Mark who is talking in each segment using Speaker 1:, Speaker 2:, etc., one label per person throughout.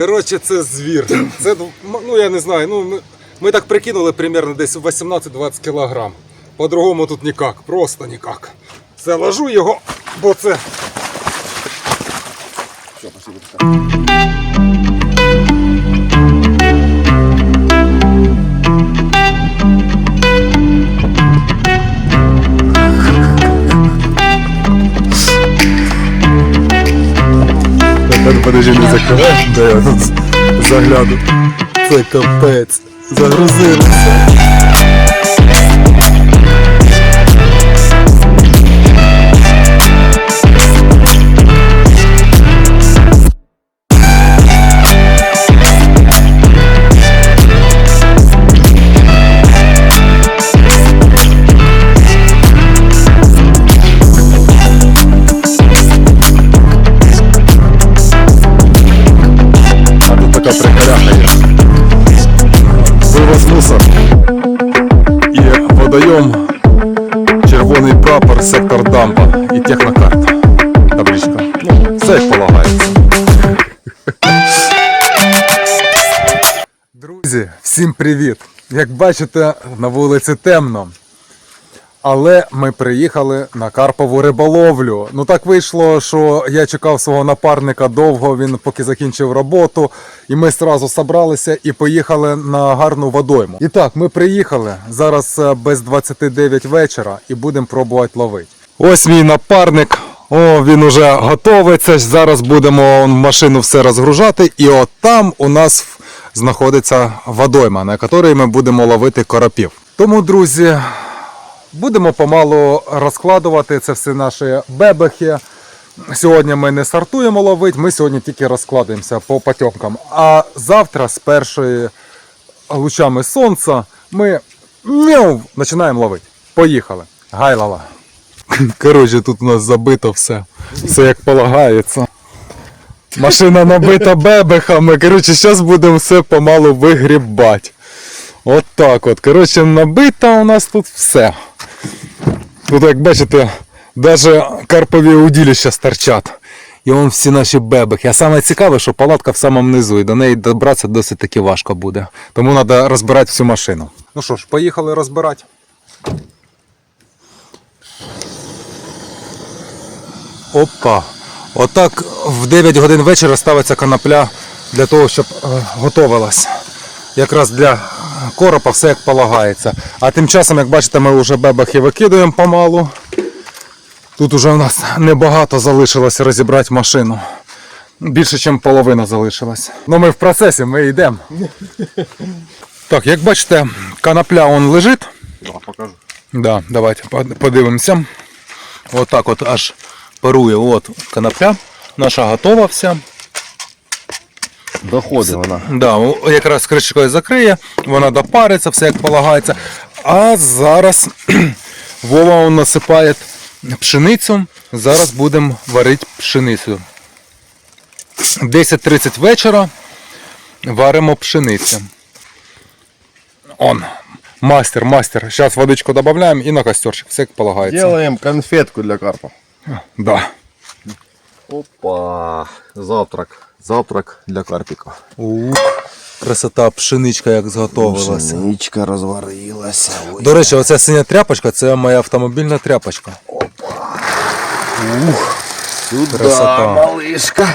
Speaker 1: Коротше, це звір. Це, ну я не знаю, ну ми, ми так прикинули примерно десь 18-20 кілограм. По-другому тут ніяк, просто ніяк. Це ложу його, бо це.
Speaker 2: Тепер подожди, не закривай, да я тут загляду. Це капець. Загрузилися. Є. Вивоз мусор. І водойом червоний прапор, сектор дампа і технокарта. Табличка. Ну, все як. Друзі, всім привіт! Як бачите, на вулиці темно. Але ми приїхали на Карпову риболовлю. Ну так вийшло, що я чекав свого напарника довго, він поки закінчив роботу, і ми одразу зібралися і поїхали на гарну водойму. І так, ми приїхали зараз е, без 29 вечора і будемо пробувати ловити. Ось мій напарник. О, він уже готовиться. Зараз будемо машину все розгружати. І от там у нас знаходиться водойма, на якій ми будемо ловити коропів. Тому, друзі, Будемо помалу розкладувати це все наші бебехи. Сьогодні ми не стартуємо ловити, ми сьогодні тільки розкладаємося по потьомкам. А завтра з першої лучами сонця ми мяу, починаємо ловити. Поїхали. Гайлала. Коротше, тут у нас забито все. Все як полагається. Машина набита бебехами. Коротше, зараз будемо все помалу вигрібати. От так от. Коротше, набито у нас тут все. Тут, як бачите, навіть карпові удилища старчать. І вон всі наші бебехи. А саме цікаве, що палатка в самому низу, і до неї добратися досить таки важко буде. Тому треба розбирати всю машину. Ну що ж, поїхали розбирати. Опа. Отак в 9 годин вечора ставиться конопля для того, щоб е, готувалась. Якраз для коропа все як полагається. А тим часом, як бачите, ми вже бебахи викидуємо помалу. Тут уже у нас небагато залишилось розібрати машину. Більше, ніж половина залишилась. Ну ми в процесі, ми йдемо. Так, як бачите, конопля он лежить.
Speaker 3: Да, покажу.
Speaker 2: Да, давайте подивимося. Отак от аж парує. От конопля. Наша готова вся.
Speaker 3: Доходить вона.
Speaker 2: Да, якраз кришкою закриє, вона допариться, все як полагається. А зараз Вова насипає пшеницю. Зараз будемо варити пшеницю. 10.30 вечора варимо пшеницю. Он. Мастер, мастер. Зараз водичку додаємо і на костерчик, все як полагається.
Speaker 3: Делаем конфетку для карпа.
Speaker 2: Да.
Speaker 3: Опа. Завтрак. Завтрак для карпіка.
Speaker 2: Ух, красота, пшеничка як зготовилася.
Speaker 3: Пшеничка розварилася. Ой.
Speaker 2: До речі, оця синя тряпочка це моя автомобільна тряпочка. Опа!
Speaker 3: Сюда,
Speaker 2: красота.
Speaker 3: малышка.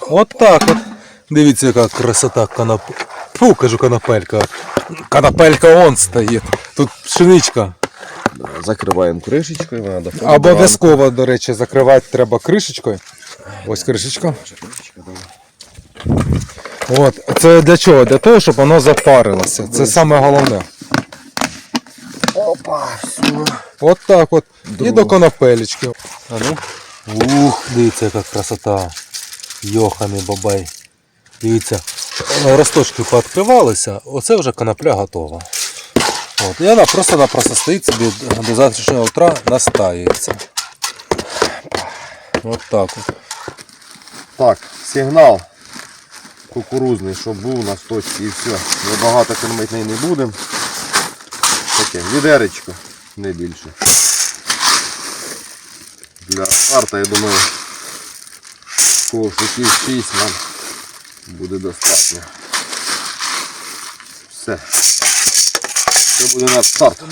Speaker 2: От так от. Дивіться, яка красота канап... Фу, кажу канапелька. Канапелька он стоїть. Тут пшеничка.
Speaker 3: Закриваємо кришечкою, вона доходить.
Speaker 2: Обов'язково, до речі, закривати треба кришечкою. Ось кришечка. От. Це для чого? Для того, щоб воно запарилося. Це саме головне.
Speaker 3: Опа, все.
Speaker 2: От так от. І до конопелечки. А ну. Ух, дивіться, яка красота. Йоханий бабай. Дивіться, росточки пооткривалися, оце вже конопля готова. От, і вона просто-напросто стоїть собі до завтрашнього утра настається. От так от.
Speaker 3: Так, сигнал кукурузний, щоб був на точці і все. Ми багато кормити не будемо. Таке, відеречко, не більше. Для старта, я думаю, ковшиків 6 нам буде достатньо. Все. Це буде наш старт.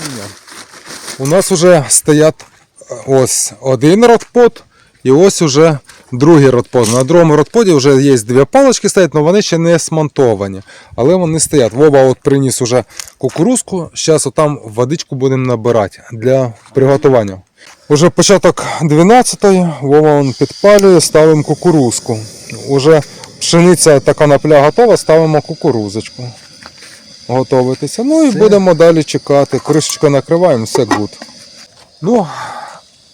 Speaker 2: У нас вже стоять е, ось один родпод і ось уже другий родпод. На другому родподі вже є дві палички стоять, але вони ще не смонтовані. Але вони стоять. Вова от приніс уже кукурузку. Зараз отам водичку будемо набирати для приготування. Уже початок 12-ї, Вова он підпалює, ставимо кукурузку. Уже пшениця та конопля готова, ставимо кукурузочку. Готовитися. Ну і будемо далі чекати. Кришечку накриваємо, все гуд. Ну,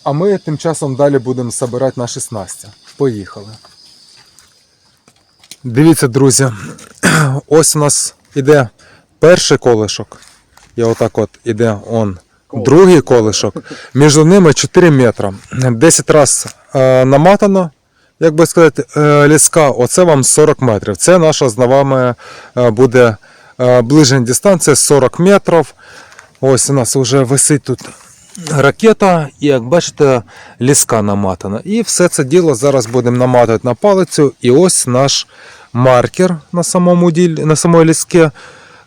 Speaker 2: а ми тим часом далі будемо збирати наші снасті. Поїхали. Дивіться, друзі, ось у нас іде перший колишок. І отак от іде он другий колишок. Між ними 4 метри. 10 разів наматано, як би сказати, е, ліска. Оце вам 40 метрів. Це наша з вами е, буде е, ближня дистанція 40 метрів. Ось у нас вже висить тут ракета, і як бачите, ліска наматана. І все це діло зараз будемо наматувати на палицю. І ось наш маркер на самому ділі, на самої ліске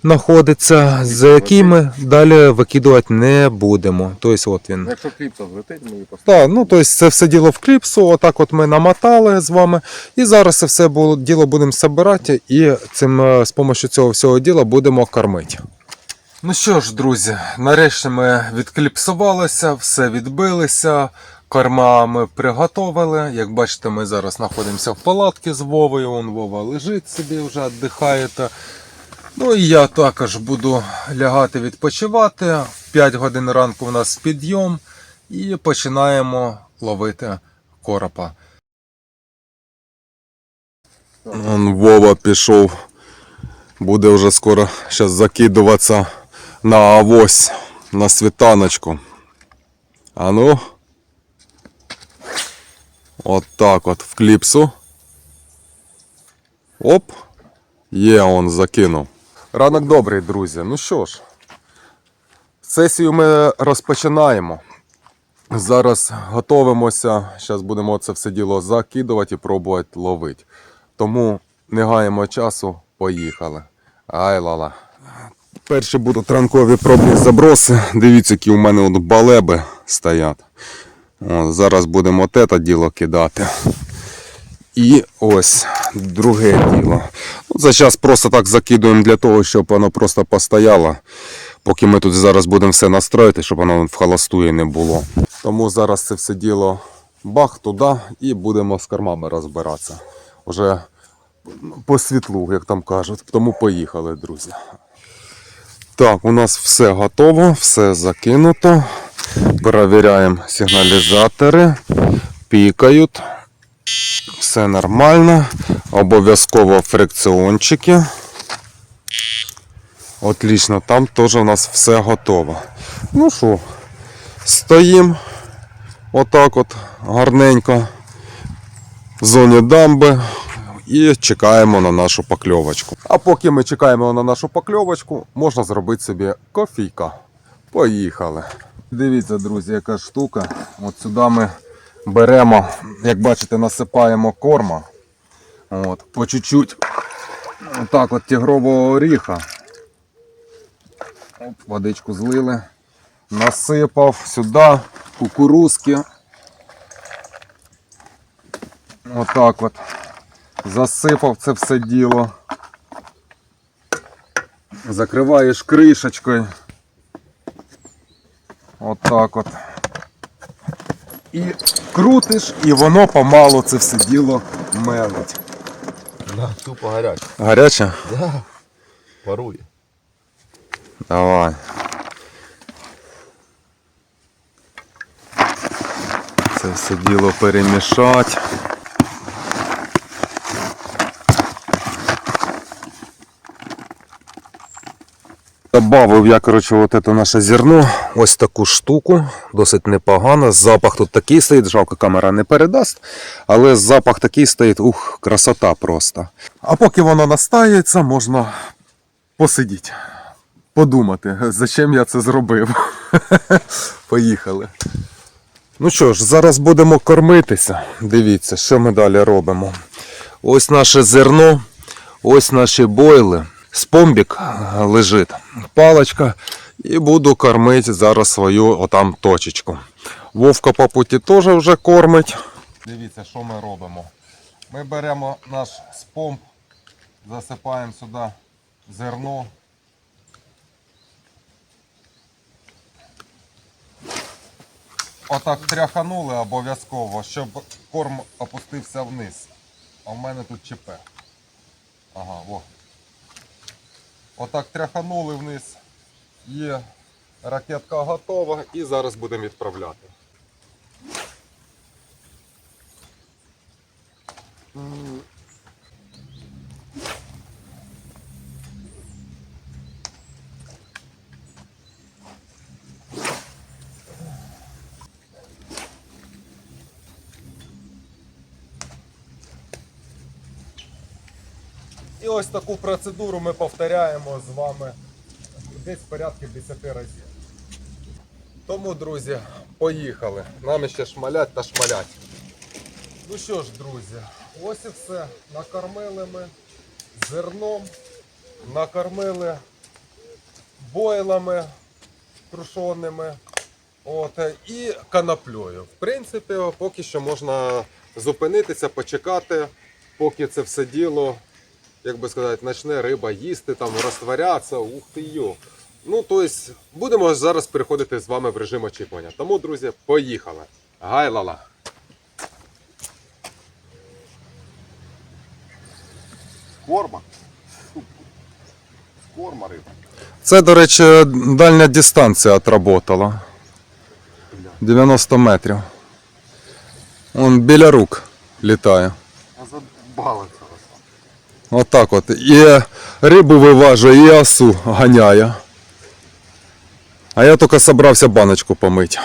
Speaker 2: знаходиться, за який ми далі викидувати не будемо. Тобто, от він.
Speaker 3: Якщо кліпса злетить, ми її поставимо.
Speaker 2: Так, ну тобто це все діло в кліпсу, отак от ми намотали з вами. І зараз це все діло будемо збирати і цим, е, з допомогою цього всього діла будемо кормити. Ну що ж, друзі, нарешті ми відкліпсувалися, все відбилися. Корма ми приготовили. Як бачите, ми зараз знаходимося в палатці з Вовою. Вон Вова лежить собі, вже віддихає. Ну і я також буду лягати відпочивати. В 5 годин ранку у нас підйом і починаємо ловити коропа. Он Вова пішов. Буде вже скоро зараз закидуватися на авось на світаночку. А ну. От так от в кліпсу. Оп. Є, он закинув. Ранок добрий, друзі. Ну що ж, сесію ми розпочинаємо. Зараз готовимося. Зараз будемо це все діло закидувати і пробувати ловити. Тому не гаємо часу, поїхали. Ай лала. Перші будуть ранкові пробні заброси. Дивіться, які у мене от балеби стоять. О, зараз будемо от це діло кидати. І ось друге діло. Ну, це зараз просто так закидуємо для того, щоб воно просто постояло. Поки ми тут зараз будемо все настроїти, щоб воно в холостує не було. Тому зараз це все діло бах туди і будемо з кормами розбиратися. Уже по світлу, як там кажуть. Тому поїхали, друзі. Так, у нас все готово, все закинуто. Перевіряємо сигналізатори. Пікають. Все нормально. Обов'язково фрикціончики. Отлично, там теж у нас все готово. Ну що, стоїмо отак от гарненько в зоні дамби і чекаємо на нашу покльовочку. А поки ми чекаємо на нашу покльовочку, можна зробити собі кофійка. Поїхали. Дивіться, друзі, яка штука. От сюди ми беремо, як бачите, насипаємо корма. От, по чуть-чуть. Отак от тігрового оріха. Оп, водичку злили. Насипав сюди кукурузки. Отак от. Засипав це все діло. Закриваєш кришечкою. Отак от. І крутиш, і воно помалу це все діло мелить.
Speaker 3: Да, тупо гаряче.
Speaker 2: Гаряче?
Speaker 3: Да. Парує.
Speaker 2: Давай. Це все діло перемішати. Добавив я, коротше, от це наше зерно, ось таку штуку, досить непогано. Запах тут такий стоїть, жалко камера не передасть, але запах такий стоїть, ух, красота просто. А поки воно настається, можна посидіти подумати, зачем я це зробив. Поїхали. Ну що ж, зараз будемо кормитися. Дивіться, що ми далі робимо. Ось наше зерно, ось наші бойли. Спомбік лежить, паличка, і буду кормити зараз свою отам точечку. Вовка по путі теж вже кормить. Дивіться, що ми робимо. Ми беремо наш спомб, засипаємо сюди зерно. Отак тряханули обов'язково, щоб корм опустився вниз. А в мене тут ЧП. Ага, во. Отак тряханули вниз. Є ракетка готова і зараз будемо відправляти. І ось таку процедуру ми повторяємо з вами десь порядки 10 разів. Тому, друзі, поїхали. Нам ще шмалять та шмалять. Ну що ж, друзі, ось і все. Накормили ми зерном, накормили бойлами крушеними. От, і канаплею. В принципі, поки що можна зупинитися, почекати, поки це все діло, як би сказати, почне риба їсти, там розтворятися, ух ти йо. Ну, тобто, будемо зараз переходити з вами в режим очікування. Тому, друзі, поїхали. Гайлала!
Speaker 3: Корма. Корма риба.
Speaker 2: Це, до речі, дальня дистанція отработала. 90 метрів. Он біля рук літає.
Speaker 3: А забалиться.
Speaker 2: Отак от. І рибу виважує, і осу ганяє. А я тільки собрався баночку помити.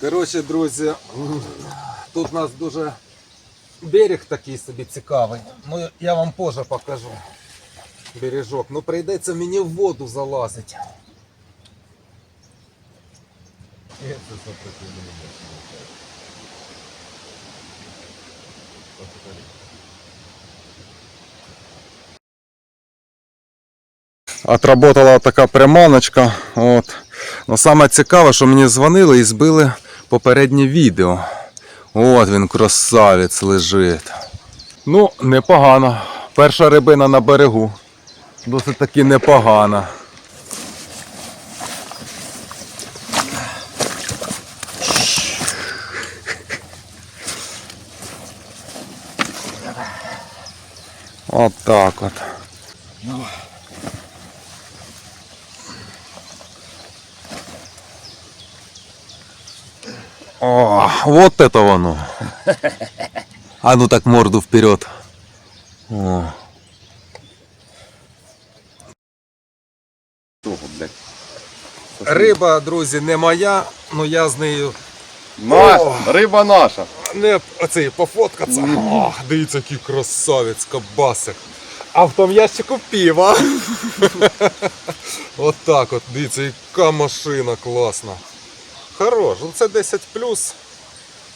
Speaker 1: Коротше, друзі, тут у нас дуже берег такий собі цікавий. Ну, я вам позже покажу. Бережок. Ну прийдеться мені в воду залазити.
Speaker 2: Отработала така приманочка. От. Ну, саме цікаве, що мені дзвонили і збили попереднє відео. От він, красавець, лежить. Ну, непогано. Перша рибина на берегу. Досить таки непогана. От так от. О, вот это воно. А ну так морду вперед. О.
Speaker 1: Риба, друзі, не моя, але я з нею
Speaker 3: Наш, риба наша.
Speaker 1: Не оцей пофоткатися. О, дивіться, який красавець, кабасик. А в тому ящику піва. от так от, дивіться, яка машина класна. Хорош, ну це 10 плюс.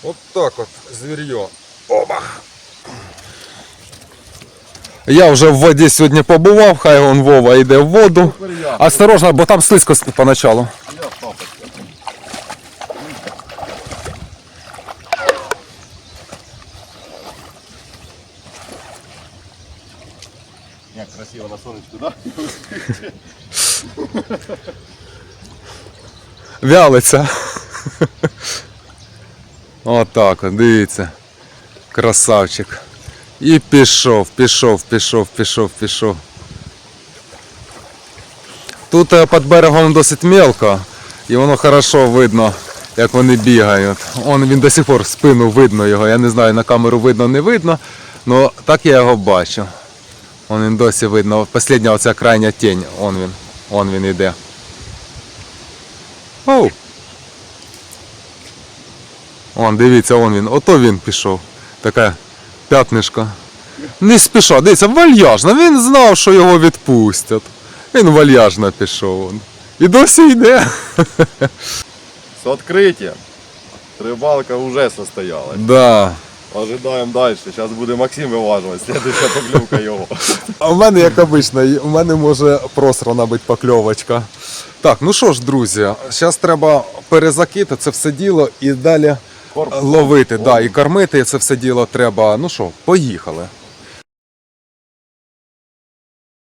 Speaker 1: От так от, звір'йо. Оба.
Speaker 2: Я вже в воді сьогодні побував, хай он Вова йде в воду. Осторожно, бо там слизько поначалу. Вялиться. Отак, от, дивіться. Красавчик. І пішов, пішов, пішов, пішов, пішов. Тут е, під берегом досить мелко, і воно хорошо видно, як вони бігають. Он він до сих пор спину видно його. Я не знаю, на камеру видно, не видно, але так я його бачу. Он він досі видно. Последня оця крайня тінь. Он він. Он він іде. Оу. Он, дивіться, он він. Ото він пішов. Така п'ятнишка. Не спіша, дивіться, вальяжно. Він знав, що його відпустять. Він вальяжно пішов. он. І досі йде.
Speaker 3: З відкриттям. Рибалка вже состоялась.
Speaker 2: Да.
Speaker 3: Ожидаємо далі. Зараз буде Максим виважувати. Слідуюча поклювка його.
Speaker 2: А в мене, як обично, у мене може просрана бути покльовочка. Так, ну що ж, друзі, зараз треба перезакити це все діло і далі
Speaker 3: Корпус.
Speaker 2: ловити. Да, і кормити це все діло треба. Ну що, поїхали.